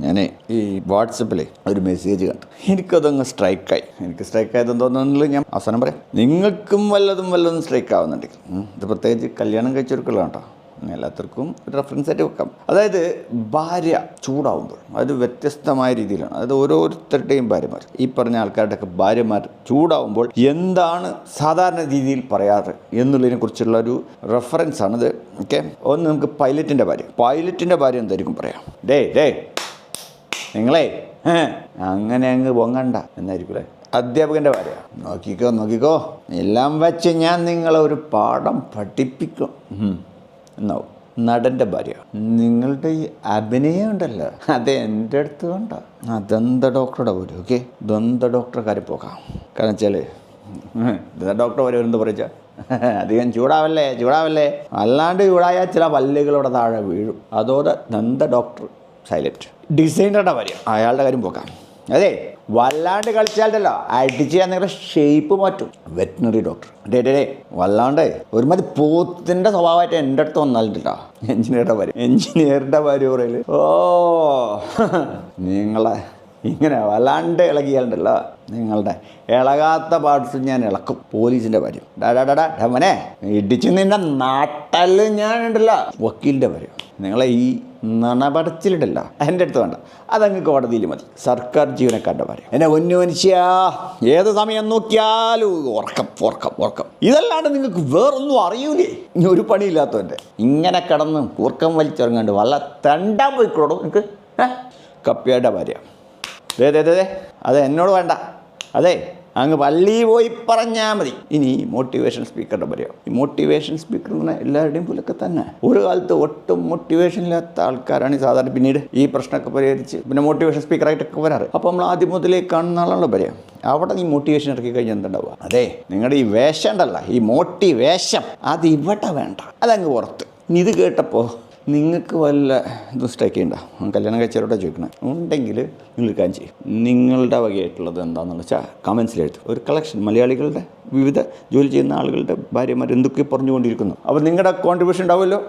ഞാൻ ഈ വാട്സപ്പിൽ ഒരു മെസ്സേജ് കണ്ടു. എനിക്കതങ്ങ് സ്ട്രൈക്കായി. എനിക്ക് സ്ട്രൈക്ക് ആയതെന്ന് എന്തോന്നുള്ളത് ഞാൻ അവസാനം പറയാം. നിങ്ങൾക്കും വല്ലതും വല്ലതും സ്ട്രൈക്ക് ആവുന്നുണ്ടെങ്കിൽ ഇത് പ്രത്യേകിച്ച് കല്യാണം കഴിച്ചവർക്കുള്ള കേട്ടോ. എല്ലാത്തർക്കും ഒരു റെഫറൻസ് ആയിട്ട് വെക്കാം. അതായത് ഭാര്യ ചൂടാവുമ്പോൾ അത് വ്യത്യസ്തമായ രീതിയിലാണ്. അതായത് ഓരോരുത്തരുടെയും ഭാര്യമാർ ഈ പറഞ്ഞ ആൾക്കാരുടെയൊക്കെ ഭാര്യമാർ ചൂടാവുമ്പോൾ എന്താണ് സാധാരണ രീതിയിൽ പറയാറ് എന്നുള്ളതിനെ കുറിച്ചുള്ള ഒരു റെഫറൻസ് ആണിത്. ഓക്കെ ഒന്ന് നമുക്ക് പൈലറ്റിന്റെ ഭാര്യ. പൈലറ്റിന്റെ ഭാര്യ എന്തായിരിക്കും പറയാം? ഡേ ഡേ നിങ്ങളെ അങ്ങനെ അങ്ങ് പൊങ്ങണ്ട എന്നായിരിക്കും അല്ലേ അധ്യാപകന്റെ ഭാര്യ നോക്കിക്കോ നോക്കിക്കോ എല്ലാം വെച്ച് ഞാൻ നിങ്ങളെ ഒരു പാഠം പഠിപ്പിക്കും. എന്നാവും നടന്റെ ഭാര്യ നിങ്ങളുടെ ഈ അഭിനയം ഉണ്ടല്ലോ അത് എന്റെ അടുത്ത് വേണ്ട. ആ ദന്ത ഡോക്ടറുടെ പോലും ഓക്കെ? ദന്ത ഡോക്ടറെ കാര്യം പോകാം. കാരണം വെച്ചാൽ ദന്ത ഡോക്ടർ വരെ എന്ത് പറയച്ചാ അധികം ചൂടാവല്ലേ ചൂടാവല്ലേ? അല്ലാണ്ട് ചൂടായാൽ ചില പല്ലുകളുടെ താഴെ വീഴും. അതോടെ ദന്ത ഡോക്ടർ സൈലന്റ് ഡിസൈനറുടെ കാര്യം. അയാളുടെ കാര്യം പോക്കാം. അതെ വല്ലാണ്ട് കളിച്ചാലല്ലോ. അടിച്ച് നിങ്ങളുടെ ഷേപ്പ് മാറ്റും. Veterinary doctor day day day വല്ലാണ്ട്. ഒരുമാതിരി പോത്തിന്റെ സ്വഭാവമായിട്ട് എന്റെ അടുത്ത് വന്നാലുണ്ടല്ലോ. എഞ്ചിനീയറുടെ കാര്യം എഞ്ചിനീയറുടെ കാര്യം പറയൽ. ഓ നിങ്ങളെ ഇങ്ങനെ വല്ലാണ്ട് ഇളകിയാലുണ്ടല്ലോ നിങ്ങളുടെ ഇളകാത്ത പാർട്സ് ഞാൻ ഇളക്കും പോലീസിന്റെ കാര്യം ഡാ ഡാ ഡാ ഡാ ഡാ മോനെ ഇടിച്ച് നിന്റെ നാട്ടൽ ഞാൻ ഉണ്ടല്ലോ വക്കീലിന്റെ കാര്യം നിങ്ങളെ ഈ നണപടച്ചിലിടല്ല. എന്റെ അടുത്ത് വേണ്ട. അതങ്ങ് കോടതിയിൽ മതി. സർക്കാർ ജീവനക്കാരുടെ കാര്യം എന്നെ ഒന്നു മനുഷ്യ ഏത് സമയം നോക്കിയാലും ഉറക്കം ഉറക്കം ഉറക്കം. ഇതല്ലാണ്ട് നിങ്ങൾക്ക് വേറൊന്നും അറിയൂലേ? ഇനി ഒരു പണിയില്ലാത്തവന്റെ ഇങ്ങനെ കിടന്ന് ഉറക്കം വലിച്ചിറങ്ങാണ്ട് വല്ല തണ്ടാൻ പോയിക്കോടോ നിങ്ങൾക്ക് കപ്പിയുടെ ഭാര്യ. ദേ ദേ ദേ അത് എന്നോട് വേണ്ട. അതെ അങ്ങ് പള്ളി പോയി പറഞ്ഞാൽ മതി. ഇനി മോട്ടിവേഷൻ സ്പീക്കറുടെ പറയാം? ഈ മോട്ടിവേഷൻ സ്പീക്കർ എന്ന് പറഞ്ഞാൽ എല്ലാവരുടെയും പോലൊക്കെ തന്നെ. ഒരു കാലത്ത് ഒട്ടും മോട്ടിവേഷൻ ഇല്ലാത്ത ആൾക്കാരാണ് സാധാരണ പിന്നീട് ഈ പ്രശ്നമൊക്കെ പരിഹരിച്ച് പിന്നെ മോട്ടിവേഷൻ സ്പീക്കറായിട്ടൊക്കെ വരാറ്. അപ്പോൾ നമ്മൾ ആദ്യം മുതലേ കാണുന്ന ആളാണല്ലോ പറയാം? അവിടെ നീ മോട്ടിവേഷൻ ഇറക്കി കഴിഞ്ഞാൽ എന്തുണ്ടാവുക? അതെ നിങ്ങളുടെ ഈ വേഷം ഉണ്ടല്ല ഈ മോട്ടിവേഷം അത് ഇവിടെ വേണ്ട. അതങ്ങ് പുറത്ത്. ഇനി ഇത് കേട്ടപ്പോൾ നിങ്ങൾക്ക് വല്ല ഇതും ചെയ്യണ്ട കല്യാണം കഴിച്ചവരോടെ ചോദിക്കണം. ഉണ്ടെങ്കിൽ നിങ്ങൾ കാര്യം ചെയ്യും. നിങ്ങളുടെ വകയായിട്ടുള്ളത് എന്താണെന്ന് വെച്ചാൽ കമൻസിൽ ഒരു കളക്ഷൻ മലയാളികളുടെ വിവിധ ജോലി ചെയ്യുന്ന ആളുകളുടെ ഭാര്യമാർ എന്തൊക്കെ പറഞ്ഞുകൊണ്ടിരിക്കുന്നു? അപ്പോൾ നിങ്ങളുടെ കോൺട്രിബ്യൂഷൻ ഉണ്ടാവുമല്ലോ?